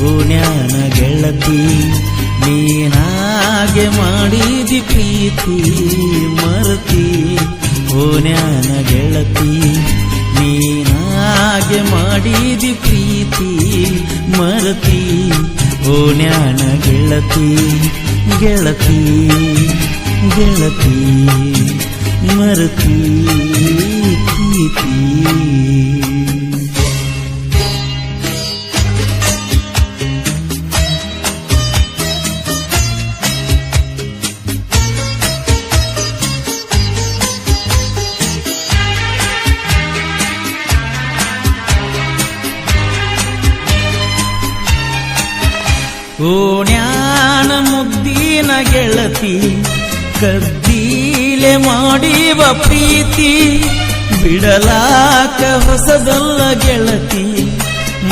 ಓಣ್ಯಾನ ಗೆಳತಿ. ನೀನಾಗೆ ಮಾಡಿದಿ ಪ್ರೀತಿ, ಮರತಿ. ಓಣ್ಯಾನ ಗೆಳತಿ, ನೀನಾಗೆ ಮಾಡಿದಿ ಪ್ರೀತಿ, ಮರತಿ. ಓಣ್ಯಾನ ಗೆಳತಿ ಗೆಳತಿ ಗೆಳತಿ, ಮರತಿ, ಪ್ರೀತಿ. ಓಣ್ಯಾನ ಮುದ್ದಿನ ಗೆಳತಿ, ಕದ್ದೀಲೆ ಮಾಡಿವ ಪ್ರೀತಿ, ಬಿಡಲಾಕ ಹೊಸದಲ್ಲ ಗೆಳತಿ,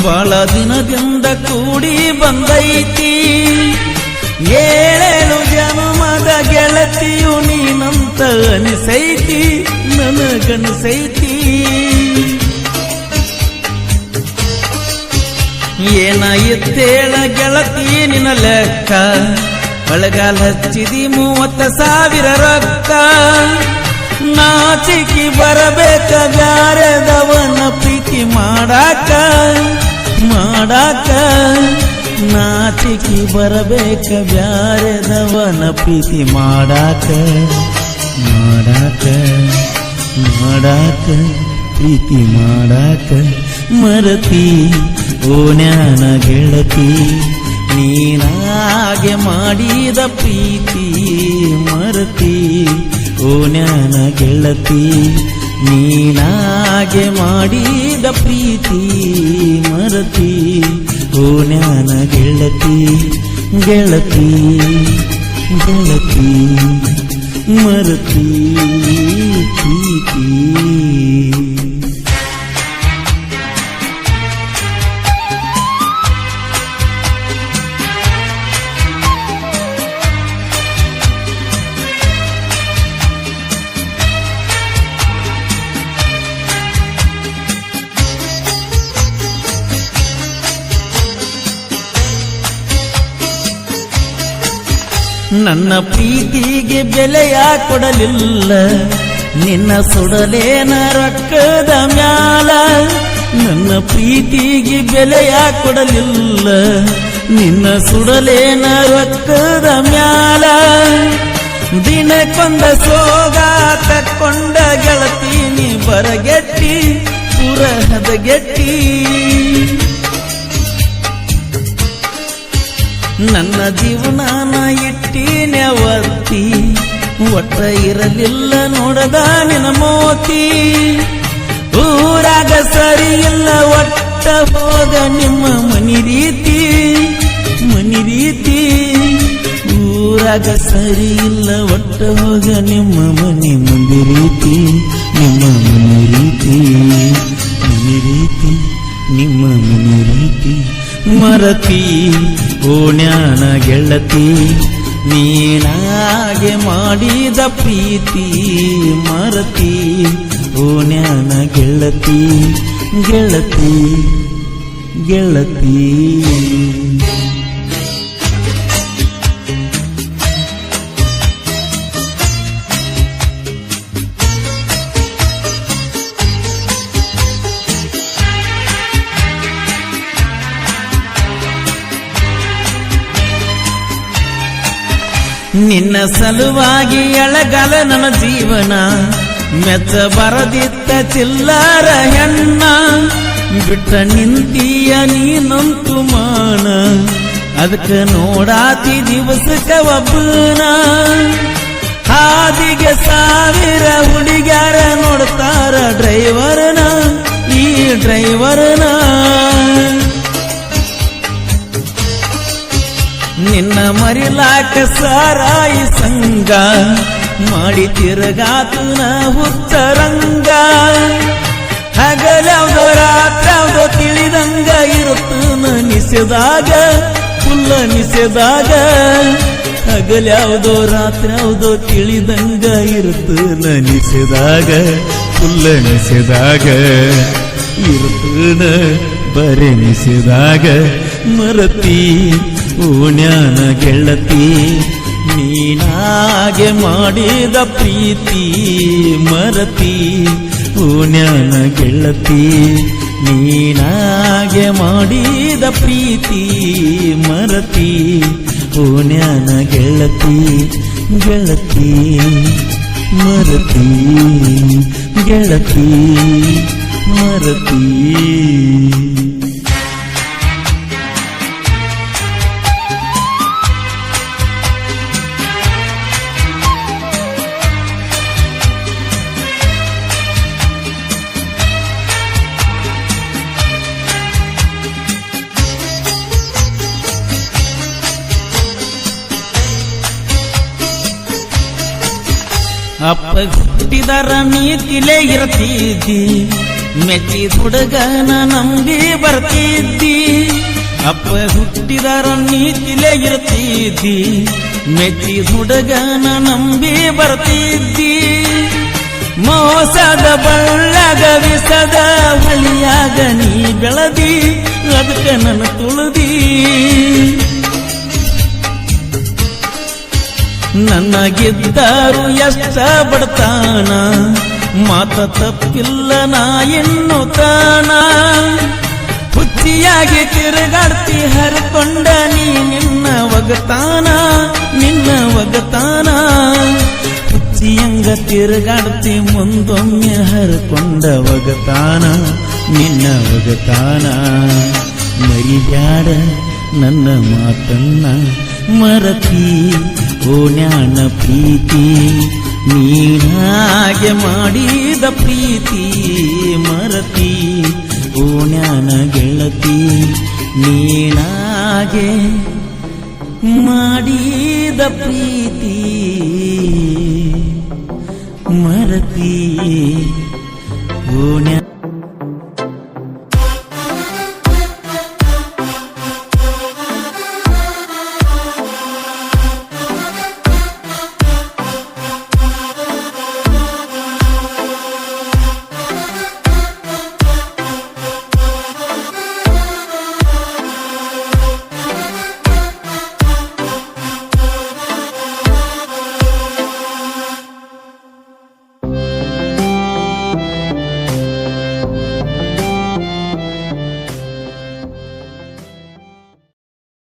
ಬಹಳ ದಿನದಿಂದ ಕೂಡಿ ಬಂದೈತಿ. ಏಳೇಳು ಜನ್ಮದ ಗೆಳತಿಯು ನೀನಂತ ಅನಿಸೈತಿ, ನನಗನಿಸೈತಿ. ಏನ ಎತ್ತೇಳ ಗೆಳತಿ ನಿನ್ನ ಲೆಕ್ಕ? ಒಳಗಾಲ ಹಚ್ಚಿದಿ ಮೂವತ್ತ ಸಾವಿರ ರೊಕ್ಕ. ನಾಚಿಕಿ ಬರಬೇಕ ಬ್ಯಾರೆದವನ ಪ್ರೀತಿ ಮಾಡಾಕ? ಮಾಡಾಕ? ನಾಚಿಕಿ ಬರಬೇಕ ಬ್ಯಾರೆದವನ ಪ್ರೀತಿ ಮಾಡಾಕ? ಮಾಡಾಕ? ಮಾಡಾಕ? ಪ್ರೀತಿ ಮಾಡಾಕ? ಮರತಿ ಓನ್ಯಾನ ಗೆಳತಿ, ನೀನಾಗೆ ಮಾಡಿದ ಪ್ರೀತಿ ಮರತಿ ಓಣ್ಯಾನ ಗೆಳತಿ, ನೀನಾಗೆ ಮಾಡಿದ ಪ್ರೀತಿ ಮರತಿ ಓನ್ಯಾನ ಗೆಳತಿ ಗೆಳತಿ ಗೆಳತಿ, ಮರತಿ, ಪ್ರೀತಿ. ನನ್ನ ಪ್ರೀತಿಗೆ ಬೆಲೆಯ ಕೊಡಲಿಲ್ಲ. ನಿನ್ನ ಸುಡಲೇನ ರೊಕ್ಕದ ಮ್ಯಾಲ. ನನ್ನ ಪ್ರೀತಿಗೆ ಬೆಲೆಯ ಕೊಡಲಿಲ್ಲ. ನಿನ್ನ ಸುಡಲೇನ ರೊಕ್ಕದ ಮ್ಯಾಲ. ದಿನಕ್ಕೊಂದ ಸೋಗ ತಕ್ಕೊಂಡ ಗೆಳತೀನಿ ಬರಗೆಟ್ಟಿ, ಪುರಹದ ಗೆಟ್ಟಿ. ನನ್ನ ಜೀವನಾನ ಇಟ್ಟೀನೆ ಒತ್ತಿ, ಒಟ್ಟ ಇರಲಿಲ್ಲ ನೋಡದ ನಿನ ಮೋತಿ. ಊರಾಗ ಸರಿ ಇಲ್ಲ, ಒಟ್ಟ ಹೋದ ನಿಮ್ಮ ಮನಿ ರೀತಿ ಮನಿ ರೀತಿ. ಊರಾಗ ಸರಿ ಇಲ್ಲ, ಒಟ್ಟ ಹೋಗ ನಿಮ್ಮ ಮನಿ ಮುಂದೆ ರೀತಿ. ಮರತಿ ಓಣ್ಯಾನ ಗೆಳತಿ ನೀನಾಗೆ ಮಾಡಿದ ಪ್ರೀತಿ ಮರತಿ ಓಣ್ಯಾನ ಗೆಳತಿ ಗೆಳತಿ ಗೆಳತಿ. ನಿನ್ನ ಸಲುವಾಗಿ ಎಳಗಲ ನನ್ನ ಜೀವನ. ಮೆಚ್ಚ ಬರದಿತ್ತ ಚಿಲ್ಲರ ಹೆಣ್ಣ, ಬಿಟ್ಟ ನಿಂತೀಯ ನೀನಂತು ಮಾನ. ಅದಕ್ಕೆ ನೋಡಾತಿ ದಿವಸಕ್ಕ ಒಬ್ಬನ. ಹಾದಿಗೆ ಸಾವಿರ ಹುಡುಗ್ಯಾರ ನೋಡ್ತಾರ ಡ್ರೈವರ್ನ, ಈ ಡ್ರೈವರ್ನ. ನಿನ್ನ ಮರಿಲಾಕ ಸಾರಾಯಿ ಸಂಗ ಮಾಡಿ ತಿರುಗಾತುನ ಹುಚ್ಚರಂಗ ಹಗಲವ್ದೋ ರಾತ್ರವ್ದೋ ತಿಳಿದಂಗ ಇರುತ್ತನ ನಿಸೆದಾಗ ಫುಲ್ಲ ನಿಸೆದಾಗ ಹಗಲ್ಯಾವ್ದೋ ರಾತ್ರ್ಯಾವ್ದೋ ತಿಳಿದಂಗ ಇರುತ್ತನ ನಿಸೆದಾಗ ಫುಲ್ಲ ನಿಸೆದಾಗ ಇರುತ್ತನ ಬರೆ ನಿಸೆದಾಗ ಮರತಿ ಓಣ್ಯಾನ ಗೆಳತಿ, ನೀನಾಗೆ ಮಾಡಿದ ಪ್ರೀತಿ ಮರತಿ. ಪುಣ್ಯನ ಗೆಳತಿ, ನೀನಾಗೆ ಮಾಡಿದ ಪ್ರೀತಿ ಮರತಿ. ಪುಣ್ಯನ ಗೆಳತಿ ಗೆಳತಿ, ಮರತಿ ಗೆಳತಿ, ಮರತಿ. ಅಪ್ಪ ಹುಟ್ಟಿದರ ನೀತಿಲೇ ಇರ್ತಿದ್ದಿ. ಮೆಚ್ಚಿ ಹುಡುಗನ ನಂಬಿ ಬರ್ತಿದ್ದಿ. ಅಪ್ಪ ಹುಟ್ಟಿದರ ನೀತಿಲೇ ಇರ್ತಿದ್ದಿ. ಮೆಚ್ಚಿ ಹುಡುಗನ ನಂಬಿ ಬರ್ತಿದ್ದಿ. ಮೋಸದ ಬಳ್ಳಗ ವಿಸದ ಬಳಿಯಾಗ ನೀ ಬೆಳದಿ, ಅದಕ್ಕೆ ನನ್ನ ತುಳಿದಿ. ನನಗಿದ್ದರು ಎಷ್ಟ ಬಡತಾನ ಮಾತ ತಪ್ಪಿಲ್ಲ ನಾ ಇನ್ನು ತಾನ ಹುಚ್ಚಿಯಾಗಿ ತಿರುಗಾಡ್ತಿ ಹರಿಕೊಂಡ ನೀ ನಿನ್ನ ಒಗತಾನ ನಿನ್ನ ಒಗತಾನ. ಹುಚ್ಚಿಯಂಗ ತಿರುಗಾಡ್ತಿ ಮುಂದೊಮ್ಮೆ ಹರ್ಕೊಂಡ ಒಗತಾನ, ನಿನ್ನ ಒಗತಾನ. ಮರಿಬ್ಯಾಡ ನನ್ನ ಮಾತನ್ನ ಮರತಿ. ಓಣ್ಯಾನ ಪ್ರೀತಿ ನೀನಾಗೆ ಮಾಡಿದ ಪ್ರೀತಿ ಮರತಿ. ಓಣ್ಯಾನ ಗೆಳತಿ ನೀನಾಗೆ ಮಾಡಿದ ಪ್ರೀತಿ ಮರತಿ. ಓಣ್ಯ